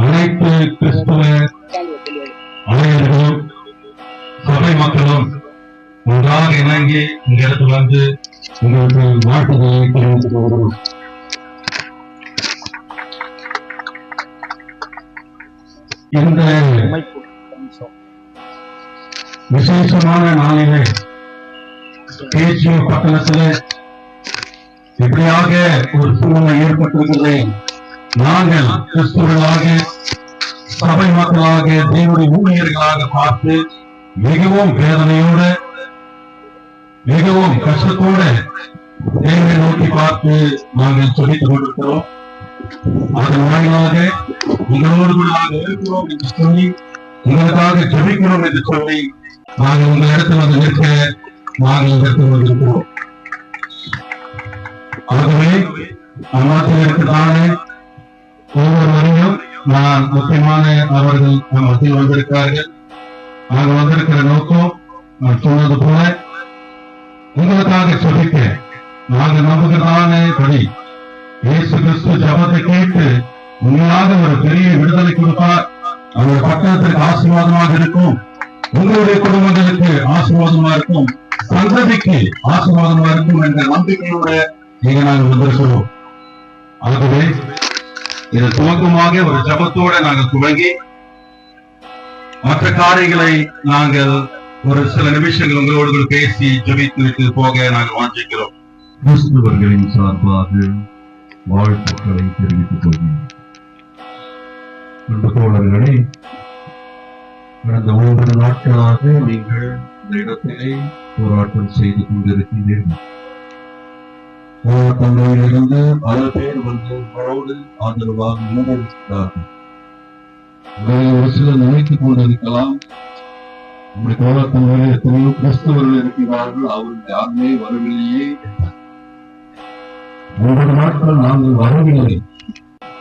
அனைத்து கிறிஸ்துவ அனைவர்களும் சபை மக்களும் ஒன்றாக இணங்கி இந்த இடத்துல வந்து உங்களுக்கு வாழ்த்துக்களை தெரிவித்துக் கொள்கிறோம் இந்த விசேஷமான நாளிலே தேசிய பட்டணத்தில் இப்படியாக ஒரு சூழ்நிலை ஏற்பட்டிருக்கிறது? நாங்கள் கிறிஸ்துவர்களாக சபை மக்களாக தேவனுடைய ஊழியர்களாக பார்த்து மிகவும் வேதனையோட மிகவும் கஷ்டத்தோட தேவனை நோக்கி பார்த்து நாங்கள் சொல்லித்துக் கொண்டிருக்கிறோம். அதன் வாயிலாக உங்களோடு கூட இருக்கிறோம் என்று சொல்லி உங்களுக்காக ஜபிக்கிறோம் என்று சொல்லி நாங்கள் உங்கள் இடத்துல வந்து நிற்க நாங்கள் இடத்துல வந்திருக்கிறோம் ஆகவே அம்மாத்தில் இருக்கிறதானே ஒவ்வொருவரையும் நான் முக்கியமான அவர்கள் நம் மத்தியில் வந்திருக்கிறார்கள். நாங்கள் வந்திருக்கிற நோக்கம் நான் சொன்னது போல உங்களுக்காக சொல்லிக்க நாங்கள் நம்புகிறதான படி இயேசு கிறிஸ்து ஜபத்தை கேட்டு உண்மையாக ஒரு பெரிய விடுதலை கொடுப்பார். அவருடைய பட்டணத்திற்கு ஆசீர்வாதமாக இருக்கும். உங்களுடைய குடும்பங்களுக்கு ஆசீர்வாதமா இருக்கும். சந்ததிக்கு ஆசீர்வாதமா இருக்கும் என்ற நம்பிக்கையோட நீங்க நாங்கள் வந்திருக்கிறோம். ஆகவே இது துவக்கமாக ஒரு ஜபத்தோட நாங்கள் துவங்கி மற்ற காரியங்களை நாங்கள் ஒரு சில நிமிஷங்கள் உங்களோடு பேசி ஜபித்து போக நாங்கள் வாஞ்சிக்கிறோம். கிறிஸ்துவர்களின் சார்பாக வாழ்த்துக்களை தெரிவித்துக் கொள்கிறேன். அன்பு தோழர்களே கடந்த ஒன்பது நாட்களாக நீங்கள் இந்த இடத்திலே போராட்டம் செய்து கொண்டிருக்கிறீர்கள். போராட்டங்களிலிருந்து பல பேர் வந்து உங்களோடு ஆதரவாக முன்னெடுக்கிறார்கள் உங்களை ஒரு சிலர் நினைத்துக் கொண்டிருக்கலாம். நம்முடைய போராட்டங்களில் எத்தனையோ கிறிஸ்தவர்கள் இருக்கிறார்கள். அவர்கள் யாருமே வரவில்லையே ஒவ்வொரு நாட்கள் நாங்கள் வரவில்லை.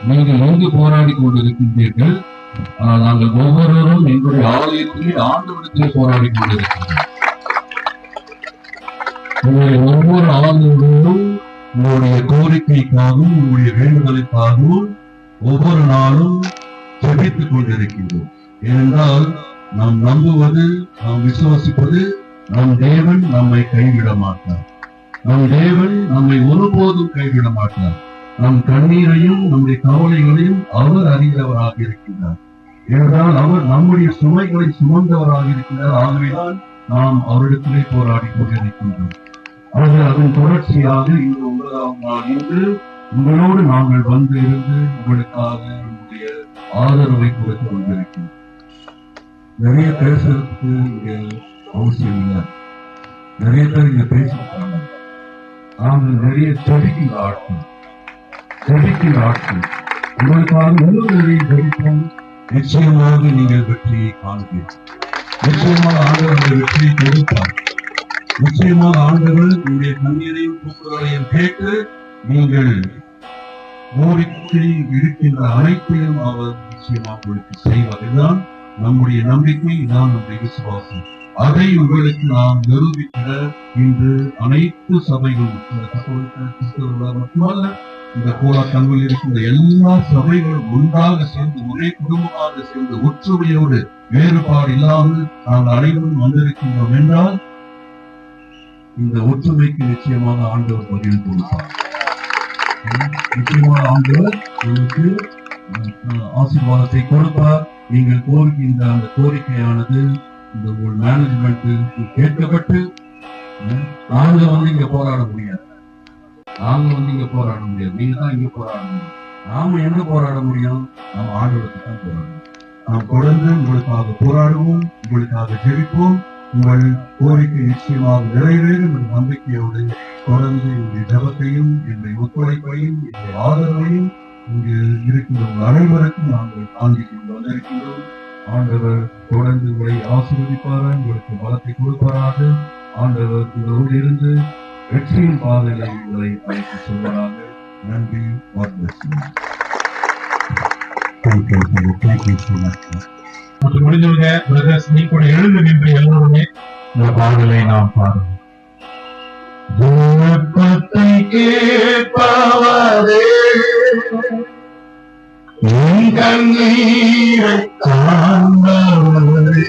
நீங்கள் எங்கு போராடி கொண்டிருக்கின்றீர்கள்? ஆனால் நாங்கள் ஒவ்வொருவரும் எங்களுடைய ஆலயத்திலே ஆண்டவரத்திலே போராடி கொண்டிருக்கிறோம் உங்களுடைய ஒவ்வொரு ஆலயங்களிலும் உங்களுடைய கோரிக்கைக்காகவும் உங்களுடைய வேண்டுதலுக்காகவும் ஒவ்வொரு நாளும் ஜெபித்துக் கொண்டிருக்கின்றோம். ஏனென்றால் நாம் நம்புவது நாம் விசுவாசிப்பது நம் தேவன் நம்மை கைவிட மாட்டார். நம் தேவன் நம்மை ஒருபோதும் கைவிட மாட்டார். நம் கண்ணீரையும் நம்முடைய கவலைகளையும் அவர் அறிந்தவராக இருக்கின்றார். ஏனென்றால் அவர் நம்முடைய சுமைகளை சுமந்தவராக இருக்கின்றார். ஆகவேதான் நாம் அவரிடத்திலே போராடி கொண்டிருக்கின்றோம். அது அதன் தொடர்ச்சியாக இன்று ஒன்பதாம் நாள் இன்று உங்களோடு நாங்கள் வந்து இருந்து உங்களுக்காக நம்முடைய ஆதரவை கொடுத்து வந்திருக்கிறோம். நிறைய பேசுறதுக்கு இங்க அவசியம் இல்லை. நிறைய பேர் இங்க பேசிட்டாங்க நாங்கள் நிறைய செடிக்கிற ஆட்கள். செடிக்கிற ஆட்கள். உங்களுக்காக இன்னும் நிறைய ஜெபிப்போம். நிச்சயமாக நீங்கள் வெற்றியை காண்பீர்கள். நிச்சயமாக ஆண்டவர் வெற்றியை கொடுப்பார் நிச்சயமாக ஆண்டவர் உங்களுடைய கண்ணீரையும் கூப்பிடுவதையும் கேட்டு நீங்கள் கோரிக்கை இருக்கின்ற அனைத்தையும் அவர் நிச்சயமாக உங்களுக்கு செய்வார். இதுதான் நம்முடைய நம்பிக்கை இதுதான் நம்முடைய விசுவாசம். அதை உங்களுக்கு நாம் நிரூபிக்கிற இன்று அனைத்து சபைகளும் இந்த கத்தோலிக்க கிறிஸ்தவர்களாக மட்டுமல்ல இந்த போராட்டங்களில் இருக்கின்ற எல்லா சபைகளும் ஒன்றாக சேர்ந்து ஒரே குடும்பமாக சேர்ந்து ஒற்றுமையோடு வேறுபாடு இல்லாமல் நாங்கள் அனைவரும் வந்திருக்கின்றோம் என்றால் இந்த ஒற்றுமைக்கு நிச்சயமாக ஆண்டவர் பதில் கொடுப்பார். நிச்சயமாக ஆண்டவர் உங்களுக்கு ஆசீர்வாதத்தை கொடுப்பார். நீங்கள் கோருகின்ற அந்த கோரிக்கையானது இந்த உங்கள் மேனேஜ்மெண்ட் கேட்கப்பட்டு உம், நாங்க வந்து இங்க போராட முடியாது. நாங்க வந்து இங்க போராட முடியாது. நீங்க தான் இங்க போராட முடியும் நாம என்ன போராட முடியும்? நாம் ஆண்டவருக்கு தான் போராடணும். நாம் தொடர்ந்து உங்களுக்காக போராடுவோம் உங்களுக்காக ஜெபிப்போம். உங்கள் கோரிக்கை நிச்சயமாக நிறைவேறும் என்ற நம்பிக்கையோடு தொடர்ந்து இந்த ஜபத்தையும் என்னுடைய ஒத்துழைப்பையும் என்னுடைய ஆதரவையும் இங்கு இருக்கின்ற அனைவருக்கும் நாங்கள் தாங்கி கொண்டு வந்திருக்கின்றோம் ஆண்டவர் தொடர்ந்து உங்களை ஆசீர்வதிப்பாராக உங்களுக்கு பலத்தை கொடுப்பாராக ஆண்டவர் உங்களோடு இருந்து வெற்றியின் பாதையை உங்களை அழைத்து செல்வராக நன்றி God. Thank you, thank you so much. மற்றும் முடிஞ்சவங்க பிரதர்ஸ் நீ கூட எழுந்து நின்று எல்லாருமே இந்த பாடலை நாம் பாடுவோம். விண்ணப்பத்தை கேட்பவரே உன் கண்ணீரை காண்பவரே.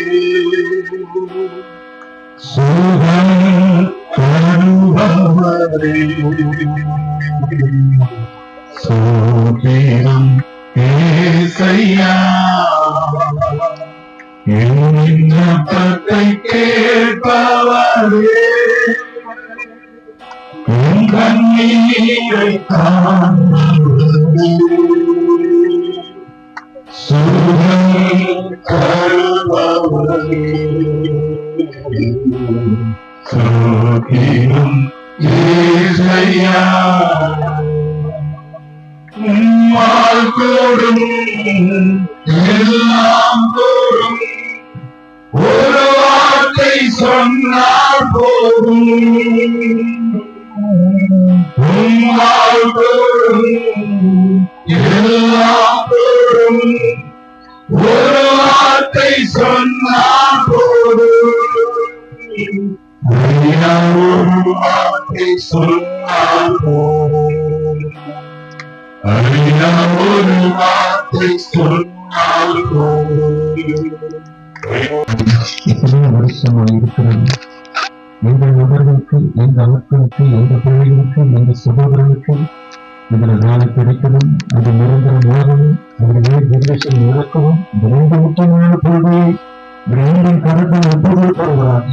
சுகம் தருபவரே. ஏசையா. கேட்பவரே கண்ணீரை காண்பவரே ஏசையா உம்மால் கூடும் எல்லாம் கூடும் சொன்னால் போதும். உம்மால் கூடும் எல்லாம் கூடும் ஒரு வார்த்தை சொன்னால் போதும். ஐயா, ஒரு வார்த்தை சொன்னால் போதும். ஐயா, ஒரு வார்த்தை சொன்னால் போதும். எத்தனையோ வருஷமாக இருக்கிறது எங்கள் நபர்களுக்கு எங்கள் மக்களுக்கு எங்கள் பிள்ளைகளுக்கு எங்கள் சகோதரனுக்கு இதில் நாளை கிடைக்கணும் அது நிரந்தரம் உலகமும் அதிலே தீர்க்கசம் இறக்கவும் விரைந்து முக்கியமான கொள்கையை விரைந்தின் கருத்தை ஒப்புதல் போராடலாம்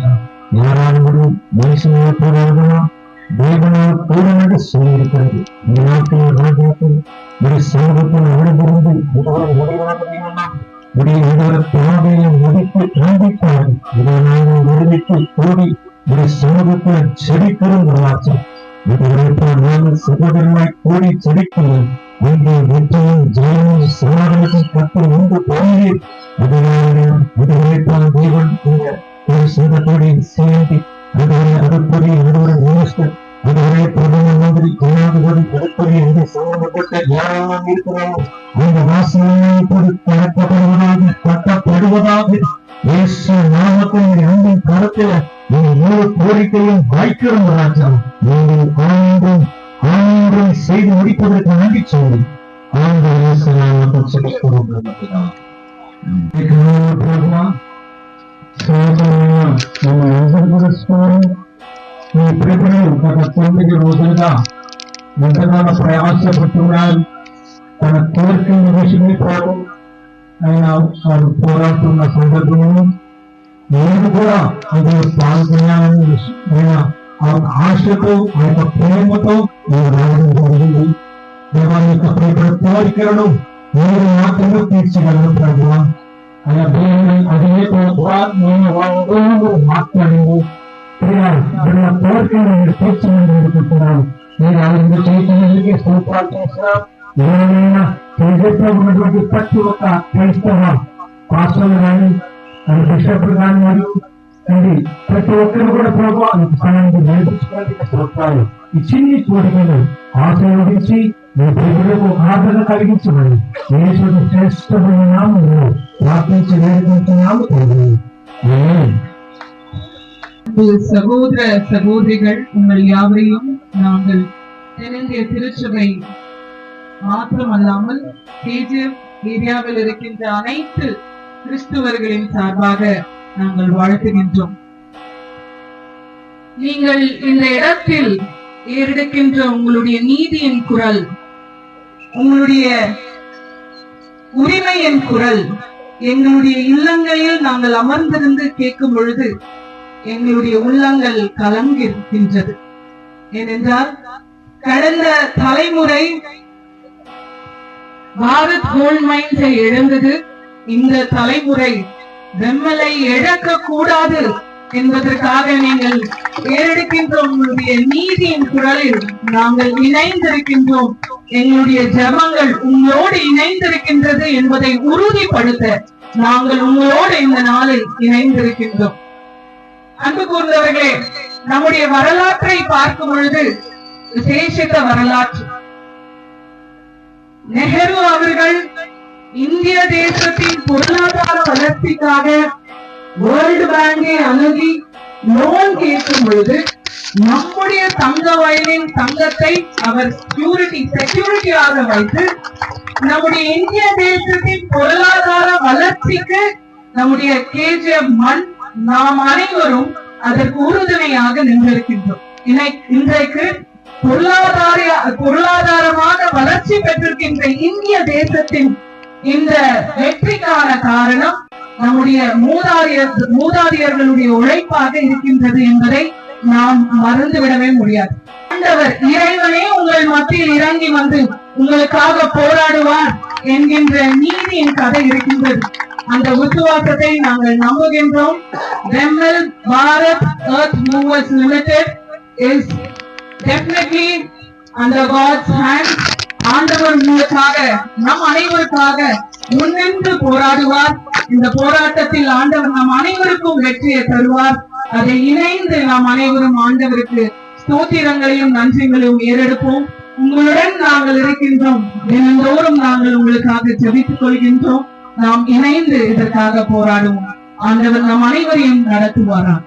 தேவனால் சொல்லியிருக்கிறது ராஜாக்கள் ஒரு சமூகத்தில் அனைவருந்து முடிவாக உடைய இதர முடித்து காண்பித்தார் இதை நாங்கள் கூடி ஒரு சமூகத்தில் வரலாற்று. இதுவரைப்போல் நாங்கள் சகோதரமாய் கூடி செடிக்கிறோம் வெற்றியும் ஜெயமும் இதுவரைப்போல் இந்த ஒரு சங்கத்தோடு சேர்ந்து அதுவரை அதுவரை பிரதம மந்திரி ஜனாதிபதி அடுப்படி என்று சம்பந்தப்பட்ட யாரெல்லாம் இருக்கிறாரோ அந்த வாசனையை இப்போது திறக்கப்படுவதாக கட்டப்படுவதாக இயேசு நாமத்தில் அன்பின் கருத்தில் நீங்கள் முழு கோரிக்கையும் வாய்க்கிறோம் ராஜா நீங்கள் ஆண்டும் ஆண்டும் செய்து முடிப்பதற்கு நன்றி சொல்லி ஆண்டு இயேசு நாமத்தில் சொல்லிக்கிறோம் మన అందరి స్వామి ఈ ప్రియుడు గత తొమ్మిది రోజులుగా ఎంతగానో ప్రయాసపడుతున్నారు తన కోరికలను విసిగిపోవడం ఆయన వారు పోరాడుతున్న సందర్భంలో నేను కూడా అందులో పాల్గొనాలని ఆయన ఆ ఆశతో ఆ యొక్క ప్రేమతో నేను రావడం జరిగింది. దేవాన్ని యొక్క ప్రేమ కోరికలను మీరు మాత్రమే తీర్చగలను ప్రభు. అలా దేవుని అదే నేను మాట్లాడింది. కోరికను తీర్చమనుకుంటున్నాను నేను ఆయన ప్రతి ఒక్క క్రైస్తవ పాస్టర్లు కానీ అది బిషప్లు కానీ మరియు అది ప్రతి ఒక్కరు కూడా ప్రభు అనుకున్నానికి నేర్పించడానికి సూత్రాలు ఇచ్చి నీ కోరికను ఆశీర్వదించి నీ ప్రజలకు ఆదరణ కలిగించమని యేసుడు శ్రేష్టమైన నామము ప్రార్థించి వేడుకుంటున్నాము அன்பு சகோதர சகோதரிகள் உங்கள் யாவரையும் நாங்கள் தென்னிந்திய திருச்சபை மாத்திரமல்லாமல் கேஜிஎஃப் ஏரியாவில் இருக்கின்ற அனைத்து கிறிஸ்துவர்களின் சார்பாக நாங்கள் வாழ்த்துகின்றோம். நீங்கள் இந்த இடத்தில் ஏறெடுக்கின்ற உங்களுடைய நீதியின் குரல் உங்களுடைய உரிமையின் குரல் எங்களுடைய இல்லங்களில் நாங்கள் அமர்ந்திருந்து கேட்கும் பொழுது எங்களுடைய உள்ளங்கள் கலங்கிருக்கின்றது ஏனென்றால் கடந்த தலைமுறை பாரத் கோல்ட் மைன்ஸை இழந்தது. இந்த தலைமுறை வெம்மலை இழக்க கூடாது என்பதற்காக நீங்கள் ஏறெடுக்கின்ற உங்களுடைய நீதியின் குரலில் நாங்கள் இணைந்திருக்கின்றோம். எங்களுடைய ஜபங்கள் உங்களோடு இணைந்திருக்கின்றது என்பதை உறுதிப்படுத்த நாங்கள் உங்களோடு இந்த நாளில் இணைந்திருக்கின்றோம். அன்பு கூர்ந்தவர்களே நம்முடைய வரலாற்றை பார்க்கும் பொழுது விசேஷித்த வரலாற்று. நெஹ்ரு அவர்கள் இந்திய தேசத்தின் பொருளாதார வளர்ச்சிக்காக வேர்ல்டு பேங்கை அணுகி லோன் கேட்கும் பொழுது நம்முடைய தங்க வயலின் தங்கத்தை அவர் செக்யூரிட்டி செக்யூரிட்டியாக வைத்து நம்முடைய இந்திய தேசத்தின் பொருளாதார வளர்ச்சிக்கு நம்முடைய கேஜிஎஃப் மண் நாம் அனைவரும் அதற்கு உறுதுணையாக நின்றிருக்கின்றோம். இன்றைக்கு பொருளாதார பொருளாதாரமாக வளர்ச்சி பெற்றிருக்கின்ற இந்திய தேசத்தின் இந்த வெற்றிக்கான காரணம் நம்முடைய மூதாதையர் மூதாதையர்களுடைய உழைப்பாக இருக்கின்றது என்பதை நாம் மறந்துவிடவே முடியாது. ஆண்டவர் இறைவனே உங்கள் மத்தியில் இறங்கி வந்து உங்களுக்காக போராடுவார் என்கின்ற நீதியின் கதை இருக்கின்றது. அந்த விசுவாசத்தை நாங்கள் நம்புகின்றோம். ரெம்மல் Bharat earth movers limited is definitely under God's hand ஆண்டவர் உங்களுக்காக நம் அனைவருக்காக முன்னின்று போராடுவார். இந்த போராட்டத்தில் ஆண்டவர் நம் அனைவருக்கும் வெற்றியை தருவார். அதை இணைந்து நாம் அனைவரும் ஆண்டவருக்கு ஸ்தோத்திரங்களையும் நன்றிகளையும் ஏறெடுப்போம். உங்களுடன் நாங்கள் இருக்கின்றோம். தினந்தோறும் நாங்கள் உங்களுக்காக ஜபித்துக் கொள்கின்றோம். நாம் இணைந்து இதற்காக போராடுவோம். ஆண்டவர் நம் அனைவரையும் நடத்துவாராக.